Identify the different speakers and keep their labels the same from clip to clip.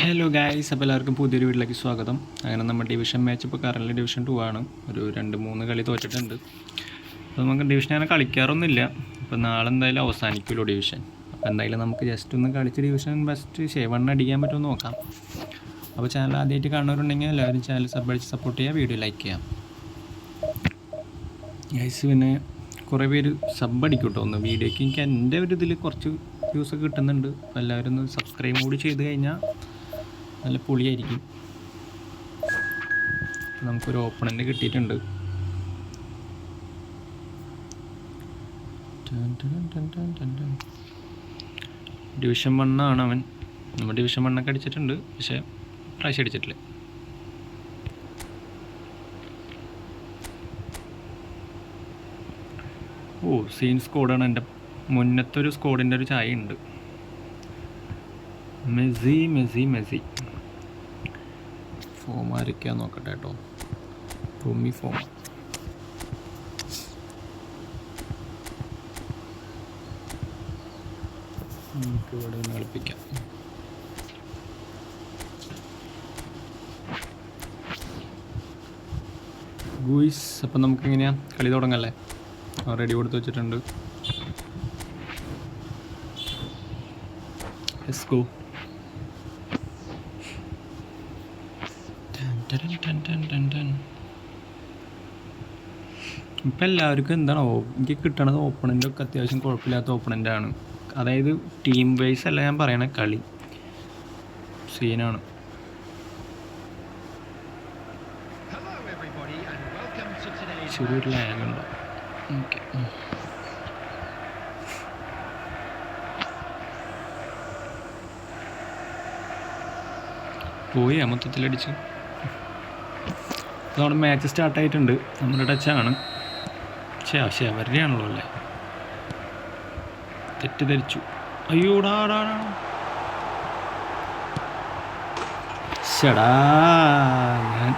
Speaker 1: Hello guys അപ്പോൾ എല്ലാവർക്കും പുതിയൊരു വീട്ടിലേക്ക് സ്വാഗതം. അങ്ങനെ നമ്മൾ ഡിവിഷൻ മാച്ച് ഇപ്പോൾ കറന്റ് ഡിവിഷൻ ടു ആണ്. ഒരു രണ്ട് മൂന്ന് കളി തോറ്റിട്ടുണ്ട്. അപ്പോൾ നമുക്ക് ഡിവിഷൻ അങ്ങനെ കളിക്കാറൊന്നുമില്ല. അപ്പോൾ നാളെ എന്തായാലും അവസാനിക്കുമല്ലോ ഡിവിഷൻ അപ്പോൾ എന്തായാലും നമുക്ക് ജസ്റ്റ് ഒന്ന് കളിച്ച് ഡിവിഷൻ ബെസ്റ്റ് ഷേവൺ അടിക്കാൻ പറ്റുമെന്ന് നോക്കാം. അപ്പോൾ ചാനൽ ആദ്യമായിട്ട് കാണുന്നവരുണ്ടെങ്കിൽ എല്ലാവരും ചാനൽ സബ് സപ്പോർട്ട് ചെയ്യുക വീഡിയോ ലൈക്ക് ചെയ്യാം ഗൈസ് പിന്നെ കുറേ പേര് സബ് അടിക്കും കേട്ടോ ഒന്ന് വീഡിയോയ്ക്ക് എനിക്ക് എന്റെ ഒരു ഇതിൽ കുറച്ച് വ്യൂസ് കിട്ടുന്നുണ്ട്. അപ്പോൾ എല്ലാവരും ഒന്ന് സബ്സ്ക്രൈബ് കൂടി ചെയ്ത് കഴിഞ്ഞാൽ നല്ല പൊളിയായിരിക്കും. നമുക്കൊരു ഓപ്പണന്റ് കിട്ടിയിട്ടുണ്ട്. ഡിവിഷൻ വണ്ണാണ് അവൻ. നമ്മൾ ഡിവിഷൻ വണ്ണൊക്കെ അടിച്ചിട്ടുണ്ട്. പക്ഷേ പ്രാവശ്യം അടിച്ചിട്ടില്ല. ഓ സീൻ സ്കോഡാണ് എന്റെ മുന്നത്തെ ഒരു സ്കോഡിന്റെ ഒരു ചായ ഉണ്ട്. Messi Messi Messi. ഫോം ആരൊക്കെയാ നോക്കട്ടെ കേട്ടോ റൂമി ഫോം നമുക്ക് ഇവിടെ നിന്ന് കളിപ്പിക്കാം. ഗൂയിസ് അപ്പം നമുക്ക് എങ്ങനെയാ? കളി തുടങ്ങല്ലേ? റെഡി കൊടുത്ത് വെച്ചിട്ടുണ്ട്. Let's go. ഇപ്പം എല്ലാവർക്കും എന്താണ് എനിക്ക് കിട്ടണത് ഓപ്പണന്റെ ഒക്കെ അത്യാവശ്യം കുഴപ്പമില്ലാത്ത ഓപ്പണന്റാണ് അതായത് ടീം വൈസ് അല്ല ഞാൻ പറയണ കളി. സീനാണ് ചെറിയൊരു ലാഗ് ഉണ്ടോ? ഓക്കെ പോയി മൊത്തത്തിലടിച്ച്. നമ്മുടെ മാച്ച് സ്റ്റാർട്ടായിട്ടുണ്ട് നമ്മുടെ ടച്ചാണ് പക്ഷേ പക്ഷേ അവരുടെ ആണല്ലോ അല്ലേ? തെറ്റിദ്ധരിച്ചു. അയ്യോടാടാ ശടാ ഞാൻ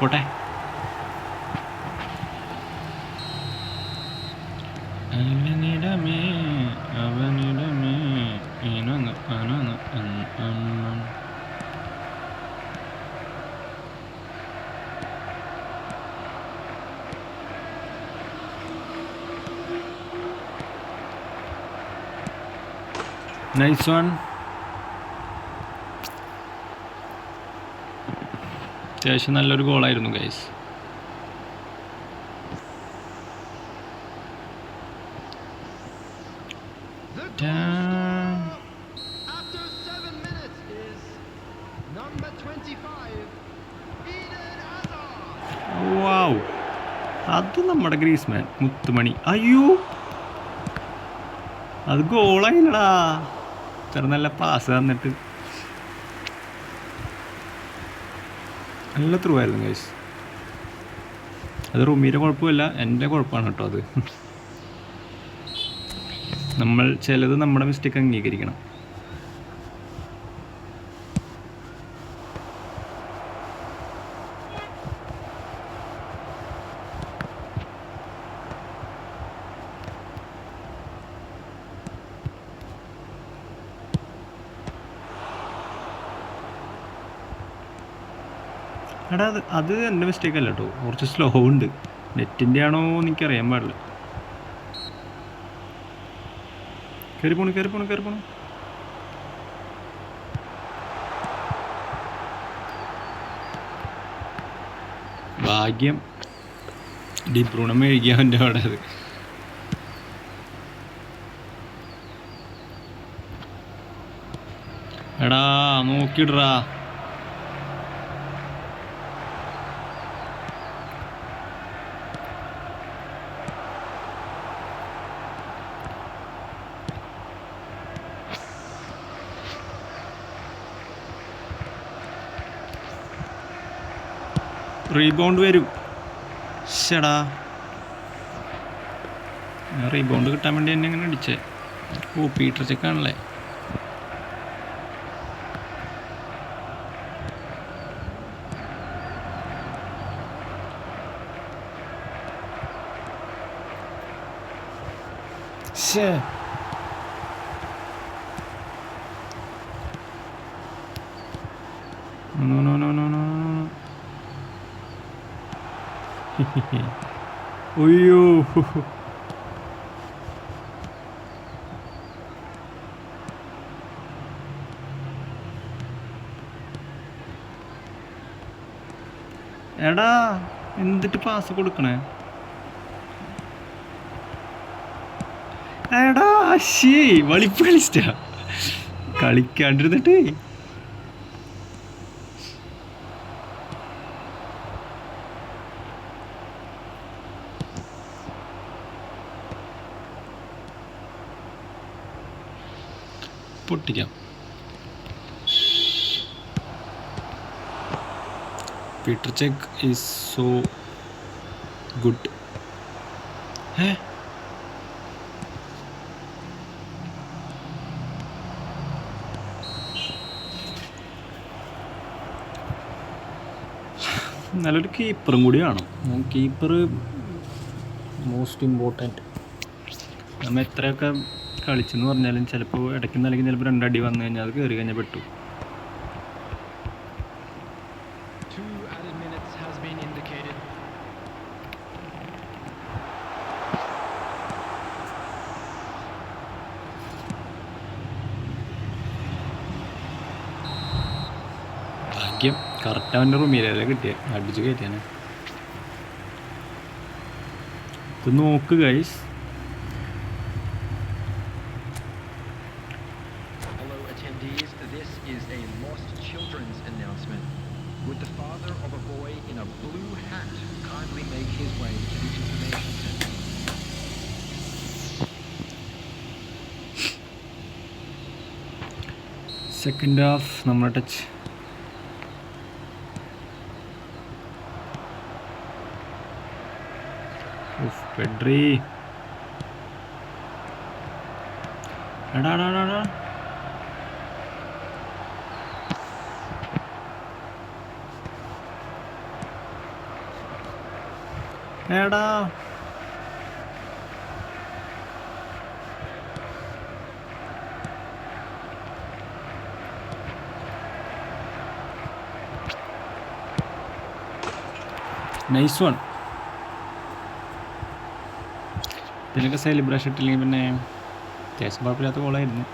Speaker 1: പോട്ടെ. നൈസ് വൺ അത്യാവശ്യം നല്ലൊരു ഗോളായിരുന്നു guys
Speaker 2: The
Speaker 1: Damn.
Speaker 2: after seven minutes is number 25, Eden Hazard.
Speaker 1: Wow അത് നമ്മുടെ ഗ്രീസ്മാൻ മുത്തുമണി അയ്യോ അത് ഗോളായില്ലടാ ഇത്ര നല്ല പാസ് തന്നിട്ട്. നല്ല ത്രൂ ആയിരുന്നു ഗൈസ് അത് റുമീരെ കുഴപ്പമില്ല എന്റെ കുഴപ്പമാണ് കേട്ടോ അത്. നമ്മൾ ചിലത് നമ്മുടെ മിസ്റ്റേക്ക് അംഗീകരിക്കണം. എടാ അത് എന്റെ മിസ്റ്റേക്ക് അല്ല കേട്ടോ കുറച്ച് സ്ലോ ഉണ്ട്. നെറ്റിന്റെ ആണോ എനിക്കറിയാൻ പാടില്ല. കയറി പോണു കയറി പോണു കയറി പോണു. ഭാഗ്യം. ഡിപ്രൂണം മെഴുകിയ അവന്റെ അവിടെ അത്. എടാ നോക്കിയിടറാ റീബൗണ്ട് വരും. ഞാൻ റീബൗണ്ട് കിട്ടാൻ വേണ്ടി എന്നെ ഇങ്ങനെ അടിച്ചേ. ഓ പീറ്റർ ചെക്കാണല്ലേ ശ്ശേ. No, no, no, no. ഉയ്യോ. എടാ എന്തിട്ട് പാസ് കൊടുക്കണേ? എടാ ശേ വളിപ്പ് കളിച്ചാ കളിക്കാണ്ടിരുന്നിട്ടേ പൊട്ടിക്കാം. Petr Cech is so good ഏ നല്ലൊരു കീപ്പറും കൂടി വേണം. കീപ്പർ മോസ്റ്റ് ഇമ്പോർട്ടന്റ് നമ്മൾ എത്രയൊക്കെ കളിച്ചെന്ന് പറഞ്ഞാലും ചിലപ്പോൾ ഇടയ്ക്ക് നിലയ്ക്ക് ചിലപ്പോൾ രണ്ടടി വന്നു കഴിഞ്ഞാൽ അത് കയറി കഴിഞ്ഞാൽ പെട്ടു. ഭാഗ്യം. കറക്റ്റ് അവന്റെ റൂമിലല്ലേ കിട്ടിയ. അടിച്ച് കയറ്റിയാണ് ഇത് നോക്ക്
Speaker 2: guys This is a lost children's announcement. Would the father of a boy in a blue hat kindly make his way to the information center?
Speaker 1: Second half നമ്മുടെ ടച്ച് ഉഫ്, പെഡ്രി എടാ എടാ എടാ, എടാ. നൈസ് വൺ ഇതിനൊക്കെ celebration ഇട്ടില്ലെങ്കിൽ പിന്നെ അത്യാവശ്യം കുഴപ്പമില്ലാത്ത കോളായിരുന്നു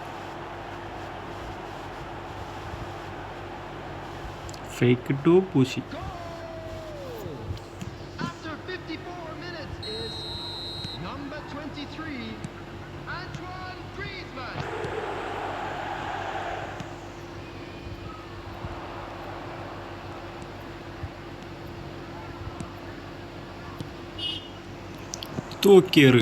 Speaker 1: ഫേക്ക് ടു പൂശി
Speaker 2: number 23, Antoine Griezmann.
Speaker 1: തൂക്കിയേറ്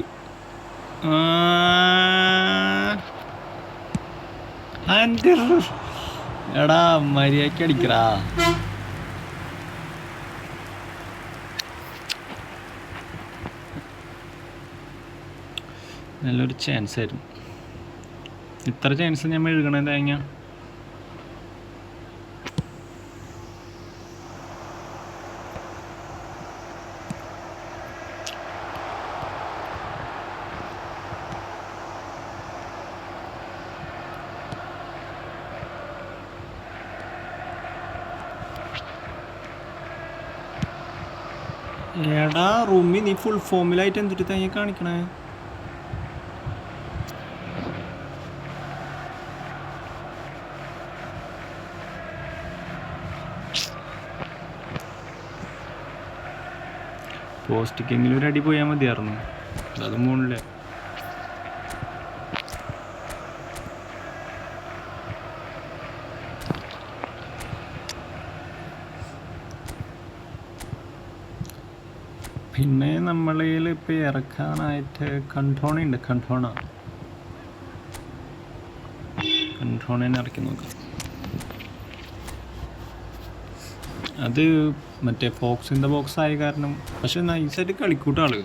Speaker 1: എടാ മര്യാദയ്ക്ക് അടിക്കടാ നല്ലൊരു ചാൻസ് ആയിരുന്നു. ഇത്ര ചാൻസ് ഞാൻ എഴുകണേ തേങ്ങ. എടാ റൂമി നീ ഫുൾ ഫോമിലായിട്ട് എന്തിട്ട് തേങ്ങ കാണിക്കണേ? പോസ്റ്റിക്കെങ്കിലും ഒരു അടി പോയാൽ മതിയായിരുന്നു. അത് മുകളിലെ. പിന്നെ നമ്മളിൽ ഇപ്പോൾ ഇറക്കാനായിട്ട് കൺട്രോണ ഉണ്ട്. കൺട്രോണ. കൺട്രോണേനെ ഇറക്കി നോക്കാം. അത് മറ്റേ ഫോക്സ് ഇൻ ദ ബോക്സ് ആയ കാരണം പക്ഷെ നൈസായിട്ട് കളിക്കൂട്ട ആൾ.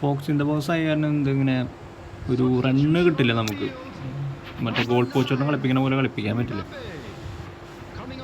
Speaker 1: ഫോക്സ് ഇൻ ദ ബോക്സ് ആയ കാരണം എന്തിങ്ങനെ ഒരു റണ്ണ് കിട്ടില്ല നമുക്ക്. മറ്റേ ഗോൾ പോച്ചോട്ടം കളിപ്പിക്കുന്ന പോലെ കളിപ്പിക്കാൻ പറ്റില്ല.
Speaker 2: Coming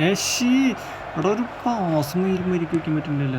Speaker 1: എടാ ഏശി അവിടെ ഒരു പാസ് വയ്ക്കാൻ പറ്റുന്നില്ല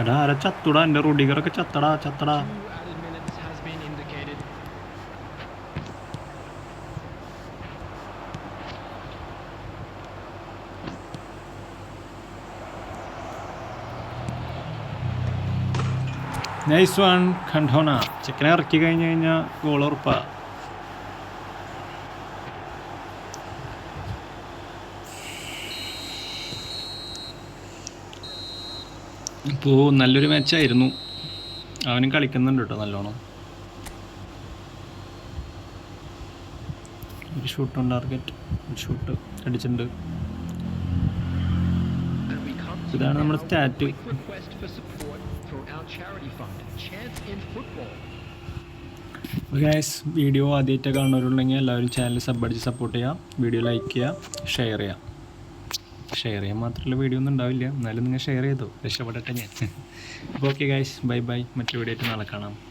Speaker 1: എടാ ആരാ ചത്തുടാ? എന്റെ ചത്തടാ ചത്തടാ.
Speaker 2: Indicated.
Speaker 1: നൈസ് വൺ കണ്ടോണ ചെക്കനെ ഇറക്കി കഴിഞ്ഞ് കഴിഞ്ഞാൽ ഗോൾ ഉറപ്പാ. ഇപ്പോൾ നല്ലൊരു മാച്ചായിരുന്നു അവനും കളിക്കുന്നുണ്ട് കേട്ടോ നല്ലോണം. ഒരു ഷൂട്ട് ഓൺ ടാർഗറ്റ് ഷൂട്ട് അടിച്ചിട്ടുണ്ട്. ഇതാണ് നമ്മുടെ
Speaker 2: Football.
Speaker 1: ഗൈസ് വീഡിയോ ആദ്യമായിട്ട് കാണുന്നവരുണ്ടെങ്കിൽ എല്ലാവരും ചാനൽ സബ് അടിച്ച് സപ്പോർട്ട് ചെയ്യുക വീഡിയോ ലൈക്ക് ചെയ്യുക ഷെയർ ചെയ്യുക ഷെയർ ചെയ്യാൻ മാത്രമല്ല വീഡിയോ ഒന്നും ഉണ്ടാവില്ല. എന്നാലും നിങ്ങൾ ഷെയർ ചെയ്തു. രക്ഷപ്പെടട്ടെ ഞാൻ. ഓക്കെ ഗായ്സ് ബൈ ബൈ മറ്റു വീഡിയോ ആയിട്ട് നാളെ കാണാം.